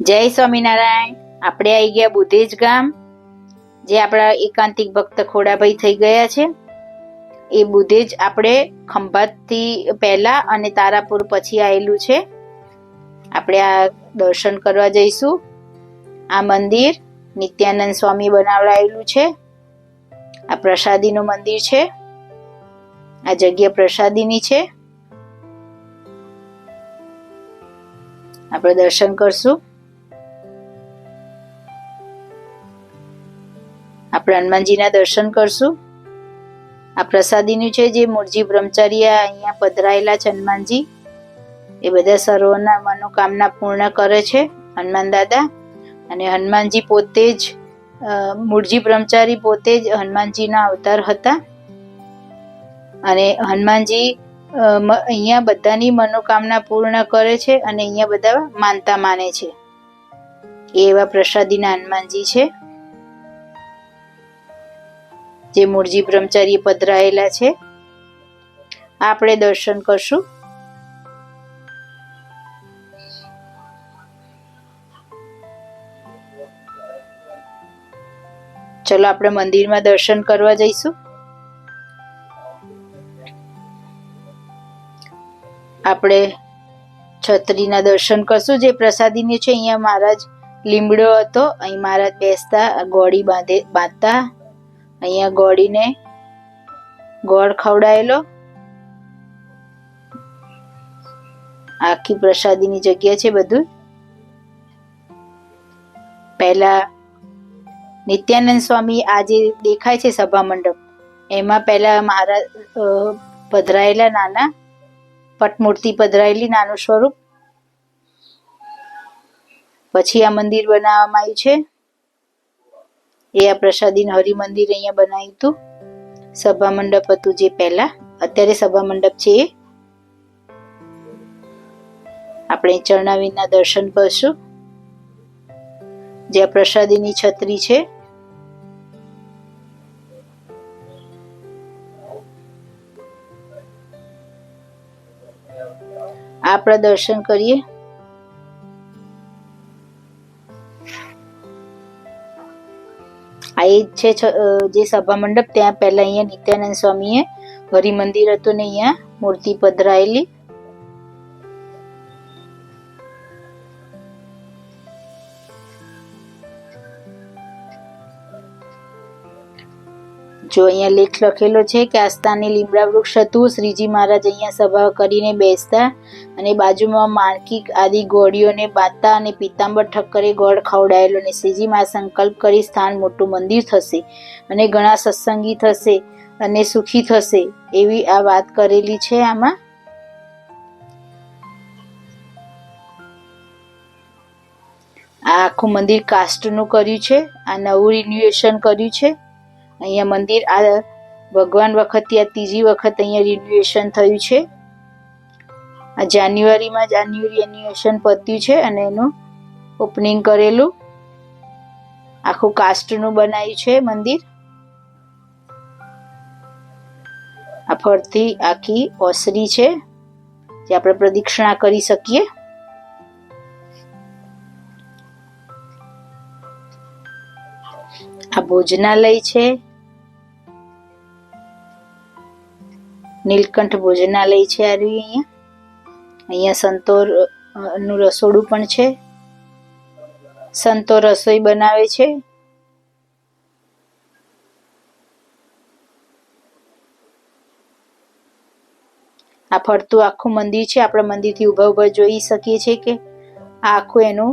જય સ્વામિનારાયણ. આપણે આવી ગયા બુધેજ ગામ, જે આપણા એકાંતિક ભક્ત ખોડાભાઈ થઈ ગયા છે. એ બુધેજ આપણે ખંભાતથી પહેલા અને તારાપુર પછી આવેલું છે. આપણે આ દર્શન કરવા જઈશું. આ મંદિર નિત્યાનંદ સ્વામી બનાવડાયેલું છે. આ પ્રસાદીનું મંદિર છે. આ જગ્યા પ્રસાદીની છે. આપણે દર્શન કરશું. આપણે હનુમાનજીના દર્શન કરશું. આ પ્રસાદીનું છે જે મૂળજી બ્રહ્મચાર્ય અહીંયા પધરાયેલા છે હનુમાનજી. એ બધા સર્વોના મનોકામના પૂર્ણ કરે છે હનુમાન દાદા. અને હનુમાનજી પોતે જ મૂળજી બ્રહ્મચારી પોતે જ હનુમાનજીના અવતાર હતા. અને હનુમાનજી અહીંયા બધાની મનોકામના પૂર્ણ કરે છે અને અહીંયા બધા માનતા માને છે. એવા પ્રસાદીના હનુમાનજી છે. જે મૂળજી બ્રહ્મચારી પધરાયેલા છે. આપણે દર્શન કરશું. ચલો, આપણે મંદિરમાં દર્શન કરવા જઈશું. આપણે છત્રીના દર્શન કરશું. જે પ્રસાદીની છે, અહીંયા મહારાજ લીમડો હતો. અહીં મહારાજ બેસતા ગોળી બાંધે, બાંધતા. અહીંયા ગોળીને ગોળ ખવડાયેલો. આખી પ્રસાદીની જગ્યા છે બધું. પહેલા નિત્યાનંદ સ્વામી આજે દેખાય છે સભા મંડપ એમાં પહેલા અ, પધરાયેલા નાના પટમૂર્તિ પધરાયેલી નાનું સ્વરૂપ. પછી આ મંદિર બનાવવામાં આવ્યું છે. એ આ પ્રસાદીન હરિમંદિર અહીંયા બનાવ્યું હતું. સભા મંડપ હતું જે પહેલા. અત્યારે સભા મંડપ છે એ. આપણે ચરણાવીના દર્શન કરશું. જે આ પ્રસાદીની છત્રી છે. આપણા દર્શન કરીએ. એ છે જે સભા મંડપ, ત્યાં પહેલા અહીંયા નિત્યાનંદ સ્વામીએ હરિમંદિર હતું ને અહીંયા મૂર્તિ પધરાયેલી. જો અહીંયા લેખ લખેલો છે કે આસ્થાની લીમડા વૃક્ષ હતું, શ્રીજી મહારાજ અહીંયા સભા કરીને બેસતા અને બાજુમાં માણકી આદિ ગોળીઓને બાંધતા અને પીતાંબર ઠક્કરે ગોળ ખવડાયેલો અને શ્રીજી મા સંકલ્પ કરી સ્થાન મોટું મંદિર થશે અને ઘણા સત્સંગી થશે અને સુખી થશે એવી આ વાત કરેલી છે આમાં. આ આખું મંદિર કાસ્ટનું કર્યું છે, આ નવું રિન્યુએશન કર્યું છે. અહીંયા મંદિર, આ ભગવાન વખતથી આ ત્રીજી વખત અહીંયા રિન્યુએશન થયું છે. આ જાન્યુઆરીમાં જ આ ન્યુ રિન્યુએશન પત્યું છે અને એનું ઓપનિંગ કરેલું. આખું કાસ્ટનું બનાવ્યું છે મંદિર. આ ફરતી આખી ઓસરી છે, જે આપણે પ્રદક્ષિણા કરી શકીએ. આ ભોજનાલય છે નીલકંઠ ભોજનાલય છે આ રહ્યું અહીંયા. અહીંયા સંતોરનું રસોડું પણ છે. સંતો રસોઈ બનાવે છે. આ ફરતું આખું મંદિર છે. આપણે મંદિરથી ઊભા ઊભા જોઈ શકીએ છીએ કે આ આખું એનું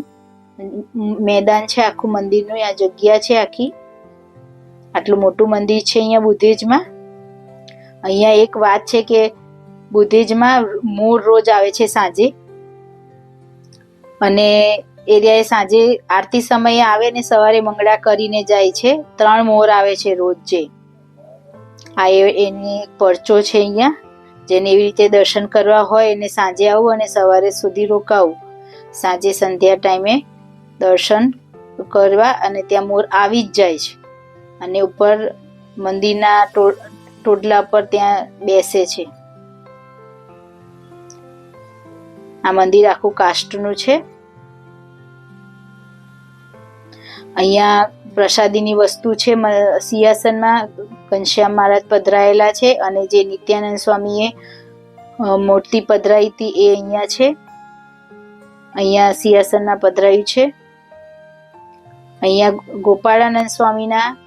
મેદાન છે. આખું મંદિરનું આ જગ્યા છે આખી. આટલું મોટું મંદિર છે અહીંયા બુધેજમાં અહીંયા એક વાત છે કે બુદ્ધિજમાં મૂળ રોજ આવે છે સાંજે. અને એરિયાએ સાંજે આરતી સમયે આવે ને સવારે મંગળા કરીને જાય છે, ત્રણ મોર આવે છે રોજ. જે આ એની પરચો છે અહીંયા, જેને એવી રીતે દર્શન કરવા હોય એને સાંજે આવું અને સવારે સુધી રોકાવું. સાંજે સંધ્યા ટાઈમે દર્શન કરવા અને ત્યાં મોર આવી જ જાય છે. અને ઉપર મંદિરના ટો- ટોડલા પર ત્યાં બેસે છે. આ મંદિર આખું કાષ્ટનું છે. અહીંયા પ્રસાદીની વસ્તુ છે સિંહાસનમાં ઘનશ્યામ મહારાજ પધરાયેલા છે અને જે નિત્યાનંદ સ્વામીએ મૂર્તિ પધરાઈ હતી એ અહીંયા છે. અહીંયા સિંહાસનમાં પધરાયું છે. અહીંયા ગોપાળાનંદ સ્વામીના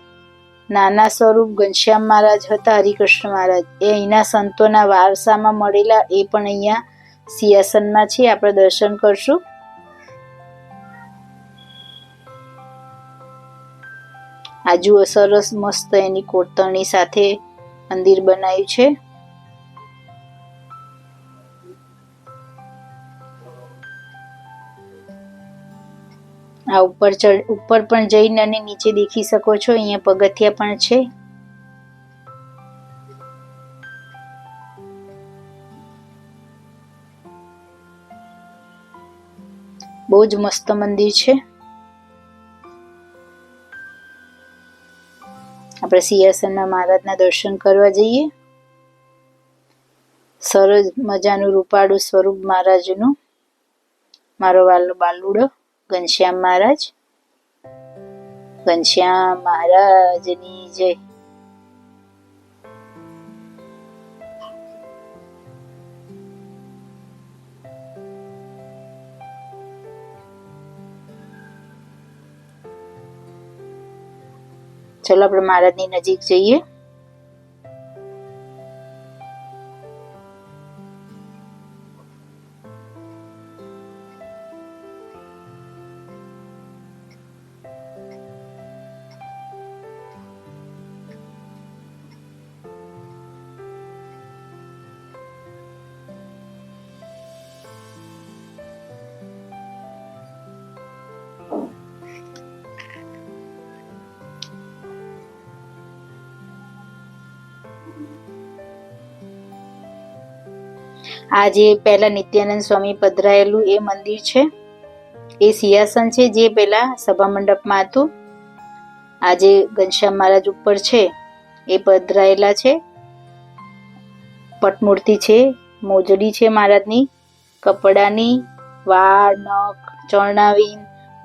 નાના સ્વરૂપ ઘનશ્યામ મહારાજ હતા, હરિકૃષ્ણ મહારાજ. એ અહીંના સંતોના વારસામાં મળેલા, એ પણ અહીંયા સિંહાસનમાં છે. આપણે દર્શન કરશું. આજુ સરસ મસ્ત એની કોતરણી સાથે મંદિર બનાવ્યું છે. આ ઉપર ચડ, ઉપર પણ જઈને અને નીચે દેખી શકો છો. અહીંયા પગથિયા પણ છે. બહુ જ મસ્ત મંદિર છે. આપણે સિંહાસનના મહારાજના દર્શન કરવા જઈએ. સરસ મજાનું રૂપાળું સ્વરૂપ મહારાજનું. મારો વાલો, બાલુડો. ઘનશ્યામ મહારાજ. ઘનશ્યામ મહારાજની જય. ચલો આપણે મહારાજની નજીક જઈએ. આ જે પહેલા નિત્યાનંદ સ્વામી પધરાયેલું એ મંદિર છે. એ સિંહાસન છે જે પહેલા સભા મંડપમાં હતું. આજે ઘનશ્યામ મહારાજ ઉપર છે. એ પધરાયેલા છે. પટમૂર્તિ છે, મોજડી છે મહારાજની, કપડાની, વાળ, નખ ચરણાવીન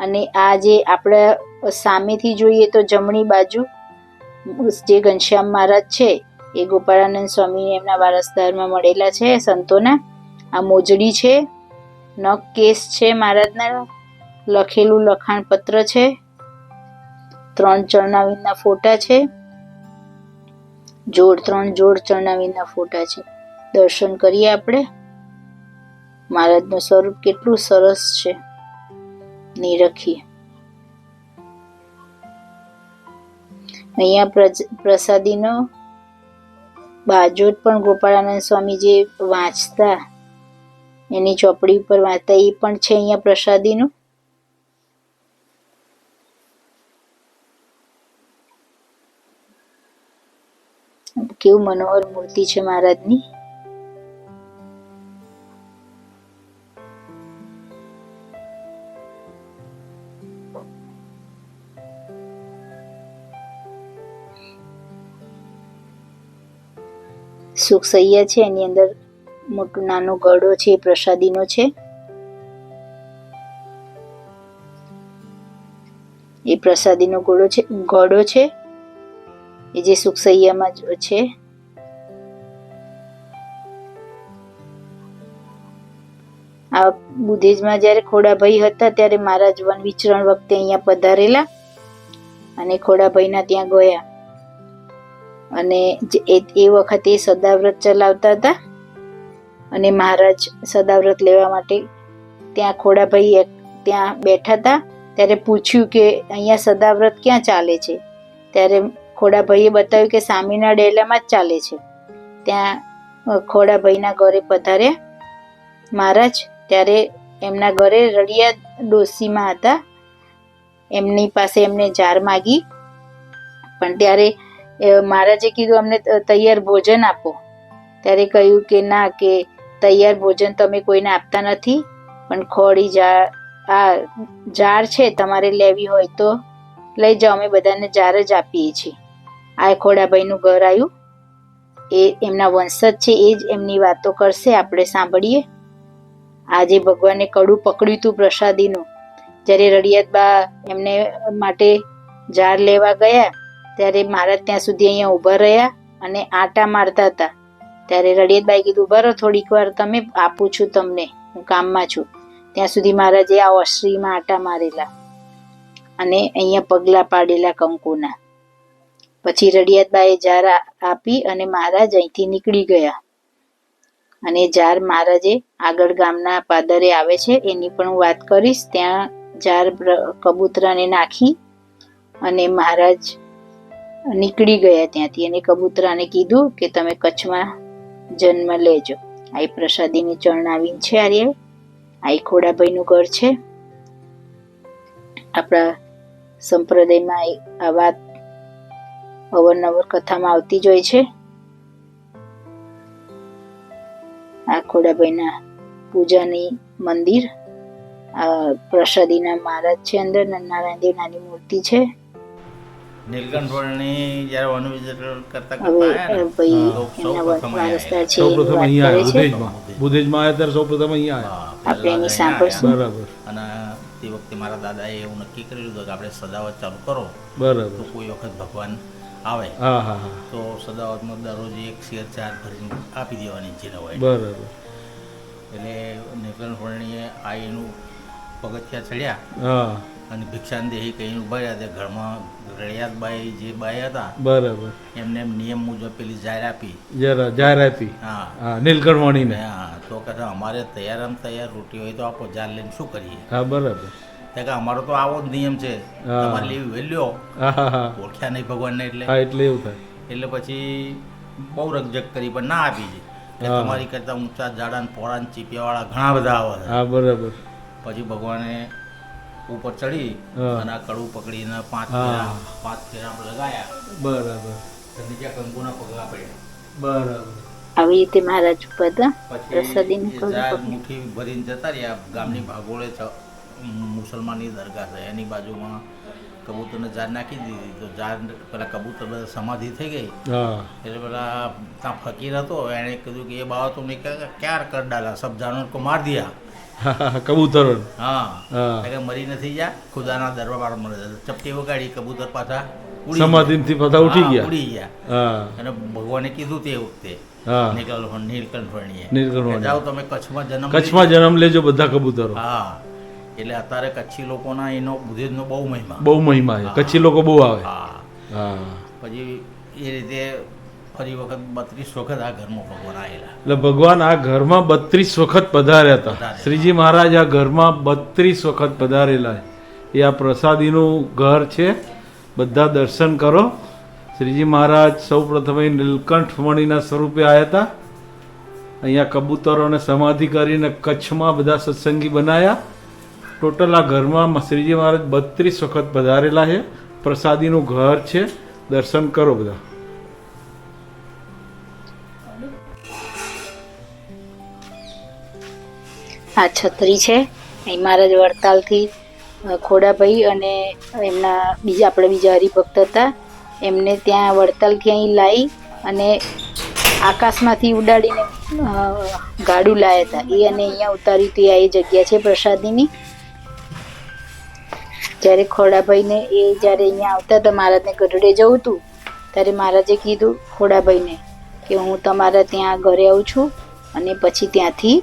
અને આ જે આપણે સામેથી જોઈએ તો જમણી બાજુ જે ઘનશ્યામ મહારાજ છે એ ગોપાળાનંદ સ્વામી એમના વારસદારમાં મળેલા છે, સંતોના. આ મોજડી છે નખ કેસ છે મહારાજના, લખેલું લખાણ પત્ર છે. ત્રણ ચરણાવીનના ફોટા છે. જોડ, ત્રણ જોડ ચરણાવીનના ફોટા છે. દર્શન કરીએ આપણે. મહારાજનું સ્વરૂપ કેટલું સરસ છે. નિરખીએ અહીંયા પ્રસાદીનો બાજોટ પણ ગોપાળાનંદ સ્વામી જે વાંચતા. એની ચોપડી ઉપર વાંચતા. એ પણ છે અહીંયા પ્રસાદીનું. કેવું મનોહર મૂર્તિ છે મહારાજની. સુખ સૈયા છે, એની અંદર મોટું નાનો ગળો છે, એ પ્રસાદીનો છે. એ પ્રસાદીનો ગોળો છે, ગળો છે. એ જે સુખસૈયામાં છે. આ બુધેજમાં જ્યારે ખોડાભાઈ હતા, ત્યારે મહારાજ વન વિચરણ વખતે અહીંયા પધારેલા અને ખોડાભાઈના ત્યાં ગયા. અને એ એ વખતે સદાવ્રત ચલાવતા હતા. અને મહારાજ સદાવ્રત લેવા માટે ત્યાં ખોડાભાઈ ત્યાં બેઠા હતા. ત્યારે પૂછ્યું કે અહીંયા સદાવ્રત ક્યાં ચાલે છે? ત્યારે ખોડાભાઈએ બતાવ્યું કે સામીના ડેલામાં જ ચાલે છે. ત્યાં ખોડાભાઈના ઘરે પધાર્યા. મહારાજ, ત્યારે એમના ઘરે રળિયા ડોસીમાં હતા. એમની પાસે એમને જાર માગી. પણ ત્યારે મહારાજે કીધું, અમને તૈયાર ભોજન આપો. ત્યારે કહ્યું કે, ના, કે તૈયાર ભોજન તમે કોઈને આપતા નથી, પણ ખોડી જાર આ જાર છે તમારે લેવી હોય તો લઈ જાઓ, અમે બધાને જાર જ આપીએ છીએ. આ ખોડાભાઈનું ઘર આવ્યું. એ એમના વંશજ છે, એ જ એમની વાતો કરશે, આપણે સાંભળીએ. આજે ભગવાને કડું પકડ્યું હતું પ્રસાદીનું. જ્યારે રડિયાતબા એમને માટે ઝાડ લેવા ગયા ત્યારે મહારાજ ત્યાં સુધી અહીંયા ઊભા રહ્યા અને આટા મારતા હતા. ત્યારે રડિયાતબાઈ કીધું બરો થોડીક વાર, તમે આપું છું તમને, હું કામમાં છું. ત્યાં સુધી મહારાજે આ ઓસરીમાં આટા મારેલા અને અહીંયા પગલા પાડેલા કંકુના. પછી રડિયાતબાએ ઝાર આપી અને મહારાજ અહીંથી નીકળી ગયા. અને ઝાર મહારાજે આગળ ગામના પાદરે આવે છે, એની પણ હું વાત કરીશ. ત્યાં ઝાર કબૂતરાને નાખી અને મહારાજ નીકળી ગયા ત્યાંથી. અને કબૂતરાને કીધું કે તમે કચ્છમાં જન્મ લેજો. આ પ્રસાદીની ચરણાવીન છે આર્ય. આ ખોડાભાઈનું ઘર છે. આપણા સંપ્રદાયમાં આ વાત અવારનવાર કથામાં આવતી જ હોય છે. આ ખોડાભાઈના પૂજાની મંદિર પ્રસાદીના મહારાજ છે અંદર નારાયણ દેવ નાની મૂર્તિ છે. નીલકંઠ વળની જ્યારે વન વિઝિટ કરતા કરતા તો સૌ પ્રથમ અહીંયા બુધેજમાં. બુધેજમાં આવ્યા ત્યારે સૌ પ્રથમ અહીંયા આવ્યા બરાબર. અને તે વખતે મારા દાદાએ એવું નક્કી કરી લીધું કે આપણે સદાવત ચાલુ કરો. તો બરાબર કોઈ વખત ભગવાન આવે. તો હા હા. તો સદાવતમાં દરરોજ એક શેર ચાર ભરીને આપી દેવાની જેને હોય. બરાબર. એટલે નીલકંઠ વળણીએ આ એનું પગથિયા ચડ્યા. હા. અને ભિક્ષાનદેહી કહીને ઊભા રહ્યા હતા ઘરમાં રળિયાતબાઈ જે બાઈ હતા બરાબર. એમને નિયમ મુજબ પેલી જાહેર આપી. જરા જાહેર આપી. હા. હા નીલકંઠવાણીને. હા તો કહે અમારે તૈયાર આમ તૈયાર રોટી હોય તો આપો જાર લઈને શું કરીએ? હા બરાબર. કે અમારો તો આવો જ નિયમ છે. તમારે લેવી વેલ્યો ઓળખ્યા નહીં ભગવાનને એટલે. હા એટલે એવું થાય. એટલે પછી બહુ રકજક કરી પણ ના આપી તમારી કરતા ઊંચા જાડા ને પોળા ચીપિયા વાળા ઘણા બધા આવે હા બરાબર. પછી ભગવાને ઉપર ચડી. અને કડું પકડીને પાંચ. પાંચ ફેરા લગાયા. બરાબર. નીચે કંકુના પગલા પડ્યા. બરાબર. આવી રીતે મહારાજ પ્રસાદીને. મુઠ્ઠી ભરીને જતા રહ્યા ગામની ભાગોળે મુસલમાનની દરગાહ છે. એની બાજુમાં કબૂતરને ઝાડ નાખી દીધી. તો ઝાડ પેલા કબૂતર સમાધિ થઈ ગઈ. એટલે પેલા ત્યાં ફકીર હતો. એણે કીધું કે એ બાબતો તુમને ક્યાર કર ડાલા? સબ જાનવર કો માર દિયા. કબૂતરો હા. મરી નથી જા ખુદાના દરબાર ચપટી વગાડી કબૂતર પાછા સમાધિથી પાછા ઉઠી ગયા. ઉડી ગયા. હા. અને ભગવાને કીધું તે વખતે. કે જાઓ તમે કચ્છમાં જન્મ કચ્છમાં જન્મ લેજો બધા કબૂતરો. હા. એટલે અત્યારે કચ્છી લોકોના એનો બુદ્ધિઝમનો બહુ મહિમા. બહુ મહિમા છે. કચ્છી લોકો બહુ આવે. હા. હા. પછી એ રીતે ફરી વખત બત્રીસ વખત આ ઘરમાં ભગવાન આવેલા એટલે ભગવાન આ ઘરમાં બત્રીસ વખત પધાર્યા હતા. શ્રીજી મહારાજ આ ઘરમાં બત્રીસ વખત પધારેલા છે. એ આ પ્રસાદીનું ઘર છે. બધા દર્શન કરો. શ્રીજી મહારાજ સૌ પ્રથમે નીલકંઠમણીના સ્વરૂપે આવ્યા હતા. અહીંયા કબૂતરોને સમાધિ કરીને કચ્છમાં બધા સત્સંગી બનાયા. ટોટલ આ ઘરમાં શ્રીજી મહારાજ બત્રીસ વખત પધારેલા છે. પ્રસાદીનું ઘર છે. દર્શન કરો બધા. આ છત્રી છે. અહીં મહારાજ વડતાલથી ખોડાભાઈ અને એમના બીજા, આપણે બીજા હરિભક્ત હતા. એમને ત્યાં વડતાલથી અહીં લાવી અને આકાશમાંથી ઉડાડીને ગાડું લાવ્યા હતા. એ અને અહીંયા ઉતાર્યું હતી આ એ જગ્યા છે પ્રસાદીની. જ્યારે ખોડાભાઈને એ જ્યારે અહીંયા આવતા હતા, મહારાજને ગઢડે જવું હતું, ત્યારે મહારાજે કીધું ખોડાભાઈને કે હું તમારા ત્યાં ઘરે આવું છું અને પછી ત્યાંથી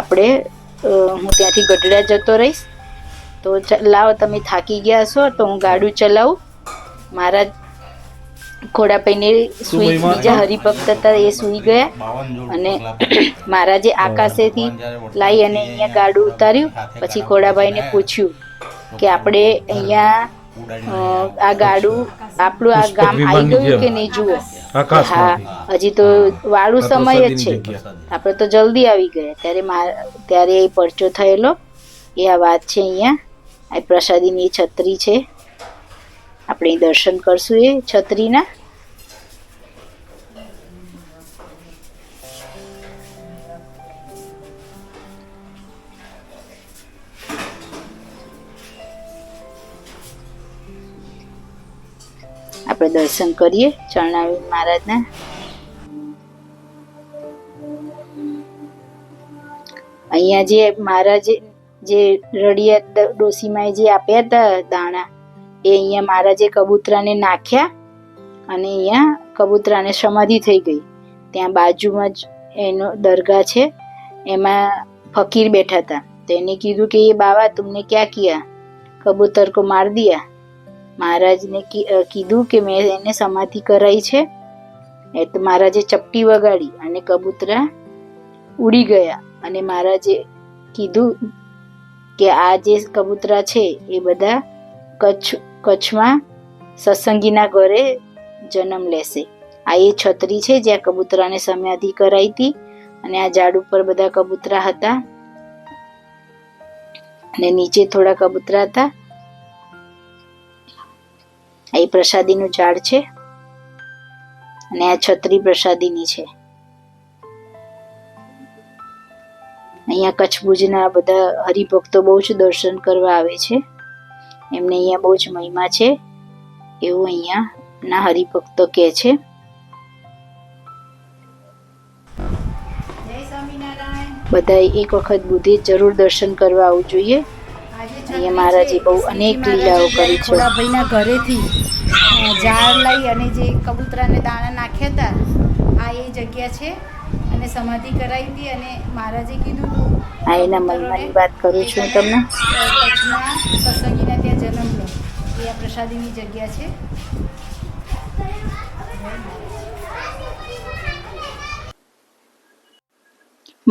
આપણે અ, હું ત્યાંથી ગઢડા જતો રહીશ. તો ચ- લાવો તમે થાકી ગયા છો તો હું ગાડું ચલાવું. મારા ખોડાભાઈને સુઈ બીજા હરિભક્ત હતા એ સુઈ ગયા. અને મારા જે મહારાજે આકાશેથી લાવી અને અહીંયા ગાડું ઉતાર્યું. પછી ખોડાભાઈને પૂછ્યું કે આપણે અહીંયા આ ગાડું આપણું આ ગામ આવી ગયું કે નહીં જુઓ? હા હજી તો વાળું સમય જ છે. આપણે તો જલ્દી આવી ગયા. ત્યારે મા- ત્યારે એ પરચો થયેલો. એ આ વાત છે અહીંયા. આ પ્રસાદીની છત્રી છે. આપણે દર્શન કરશું એ છત્રીના. આપણે દર્શન કરીએ. ચરણાવી મહારાજના. અહીંયા જે મહારાજે જે રડિયા ડોસીમાં જે આપ્યા હતા દાણા, એ અહીંયા મહારાજે કબૂતરાને નાખ્યા અને અહીંયા કબૂતરાને સમાધિ થઈ ગઈ. ત્યાં બાજુમાં જ એનો દરગાહ છે. એમાં ફકીર બેઠા હતા. તો એને કીધું કે, એ બાવા, તમને ક્યાં કિયા? કબૂતર કો માર દિયા. મહારાજને કીધું કે મેં એને સમાધિ કરાઈ છે. એ તો મહારાજે ચપટી વગાડી અને કબૂતરા ઉડી ગયા. અને મહારાજે કીધું કે આ જે કબૂતરા છે એ બધા કચ્છ, કચ્છમાં સત્સંગીના ઘરે જન્મ લેશે. આ એ છત્રી છે જ્યાં કબૂતરાને સમાધિ કરાઈ હતી. અને આ ઝાડ ઉપર બધા કબૂતરા હતા. અને નીચે થોડા કબૂતરા હતા. આ એ પ્રસાદીનું ઝાડ છે. અને આ છત્રી પ્રસાદીની છે. અહીંયા કચ્છ ભુજના બધા હરિભક્તો બહુ જ દર્શન કરવા આવે છે. એમને અહીંયા બહુ જ મહિમા છે. એવું અહીંયા ના હરિભક્તો કહે છે. બધા એક વખત બુદ્ધિ જરૂર દર્શન કરવા આવવું જોઈએ. અહીંયા મહારાજે બહુ અનેક લીલાઓ કરી છે. ભાઈના ઘરેથી ઝાડ લઈ અને જે કબૂતરાને દાણા નાખ્યા હતા આ એ જગ્યા છે. અને સમાધિ કરાવી હતી અને મહારાજે કીધું આ એના મહિમાની વાત કરું છું તમને. કચ્છના સત્સંગીના ત્યાં જન્મ લે. એ આ પ્રસાદીની જગ્યા છે.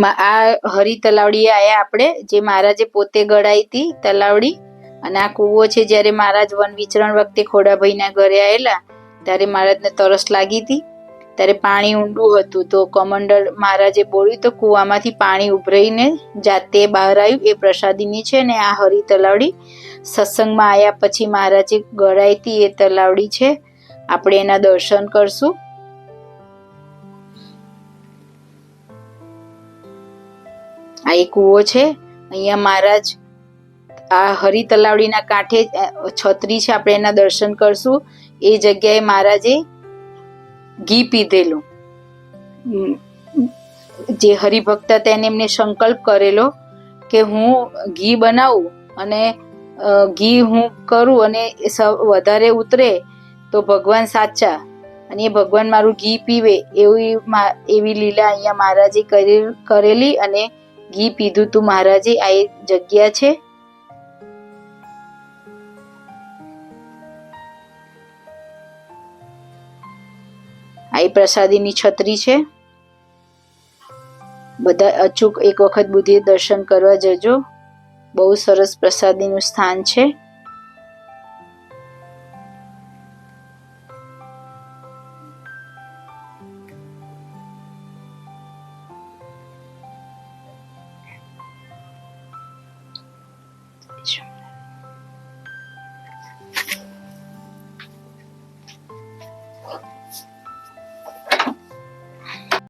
આ હરી તલાવડી આયા આપણે, જે મહારાજે પોતે ગળાઈ હતી તલાવડી, અને આ કૂવો છે જ્યારે મહારાજ વન વિચરણ વખતે ખોડાભાઈના ઘરે આવેલા ત્યારે મહારાજને તરસ લાગી હતી. ત્યારે પાણી ઊંડું હતું, તો કમંડળ મહારાજે બોલ્યું, તો કૂવામાંથી પાણી ઉભરાઈને જાતે બહાર આવ્યું, એ પ્રસાદીની છે ને આ હરી તલાવડી. સત્સંગમાં આવ્યા પછી મહારાજે ગળાઈ હતી, એ તલાવડી છે. આપણે એના દર્શન કરશું. આ એક કૂવો છે. અહીંયા મહારાજ આ હરી તલાવડીના કાંઠે છત્રી છે, આપણે એના દર્શન કરશું. એ જગ્યાએ મહારાજે ઘી પીધેલું. જે હરિભક્ત તેને એમને સંકલ્પ કરેલો કે હું ઘી બનાવું અને ઘી હું કરું અને વધારે ઉતરે તો ભગવાન સાચા અને એ ભગવાન મારું ઘી પીવે એવી એવી લીલા અહીંયા મહારાજે કરેલી અને ઘી પીધું તું મહારાજે, આ જગ્યા છે? આ પ્રસાદીની છત્રી છે? બધા અચૂક એક વખત બુદ્ધિ દર્શન કરવા જજો. બહુ સરસ પ્રસાદીનું સ્થાન છે.